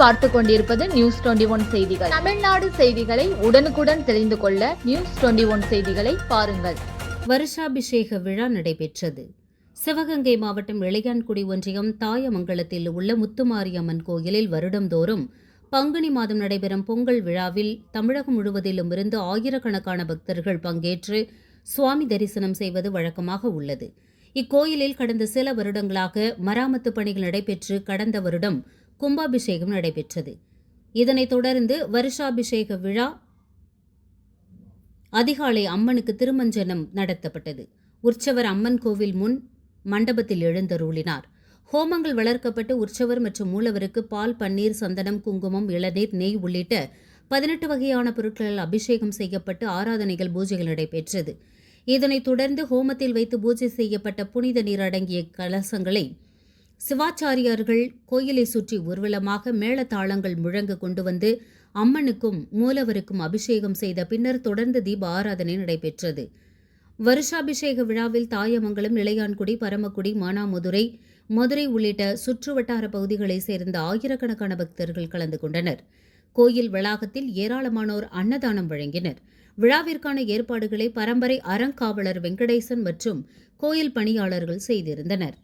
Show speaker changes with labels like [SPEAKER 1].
[SPEAKER 1] பார்த்து கொண்டிருப்பது news twenty one செய்திகள். தமிழ்நாடு செய்திகளை உடனுக்குடன் தெரிந்து கொள்ள நியூஸ் டுவெண்டி ஒன் செய்திகளை பாருங்கள்.
[SPEAKER 2] வருஷாபிஷேக விழா நடைபெற்றது. சிவகங்கை மாவட்டம் இளையான்குடி ஒன்றியம் தாயமங்கலத்தில் உள்ள முத்துமாரியம்மன் கோயிலில் வருடந்தோறும் பங்குனி மாதம் நடைபெறும் பொங்கல் விழாவில் தமிழகம் முழுவதிலும் இருந்து ஆயிரக்கணக்கான பக்தர்கள் பங்கேற்று சுவாமி தரிசனம் செய்வது வழக்கமாக உள்ளது. இக்கோயிலில் கடந்த சில வருடங்களாக மராமத்து பணிகள் நடைபெற்று கடந்த வருடம் கும்பாபிஷேகம் நடைபெற்றது. இதனைத் தொடர்ந்து வருஷாபிஷேக விழா அதிகாலை அம்மனுக்கு திருமஞ்சனம் நடத்தப்பட்டது. உற்சவர் அம்மன் கோவில் முன் மண்டபத்தில் எழுந்தருளினார். ஹோமங்கள் வளர்க்கப்பட்டு உற்சவர் மற்றும் மூலவருக்கு பால் பன்னீர் சந்தனம் குங்குமம் இளநீர் நெய் உள்ளிட்ட பதினெட்டு வகையான பொருட்களால் அபிஷேகம் செய்யப்பட்டு ஆராதனைகள் பூஜைகள் நடைபெற்றது. இதனைத் தொடர்ந்து ஹோமத்தில் வைத்து பூஜை செய்யப்பட்ட புனித நீர் அடங்கிய கலசங்களை சிவாச்சாரியார்கள் கோயிலை சுற்றி ஊர்வலமாக மேளதாளங்கள் முழங்க கொண்டு வந்து அம்மனுக்கும் மூலவருக்கும் அபிஷேகம் செய்த பின்னர் தொடர்ந்து தீப ஆராதனை நடைபெற்றது. வருஷாபிஷேக விழாவில் தாயமங்கலம் இளையான்குடி பரமக்குடி மானாமதுரை மதுரை உள்ளிட்ட சுற்றுவட்டார பகுதிகளைச் சேர்ந்த ஆயிரக்கணக்கான பக்தர்கள் கலந்து கொண்டனர். கோயில் வளாகத்தில் ஏராளமானோர் அன்னதானம் வழங்கினர். விழாவிற்கான ஏற்பாடுகளை பரம்பரை அறங்காவலர் வெங்கடேசன் மற்றும் கோயில் பணியாளர்கள் செய்திருந்தனர்.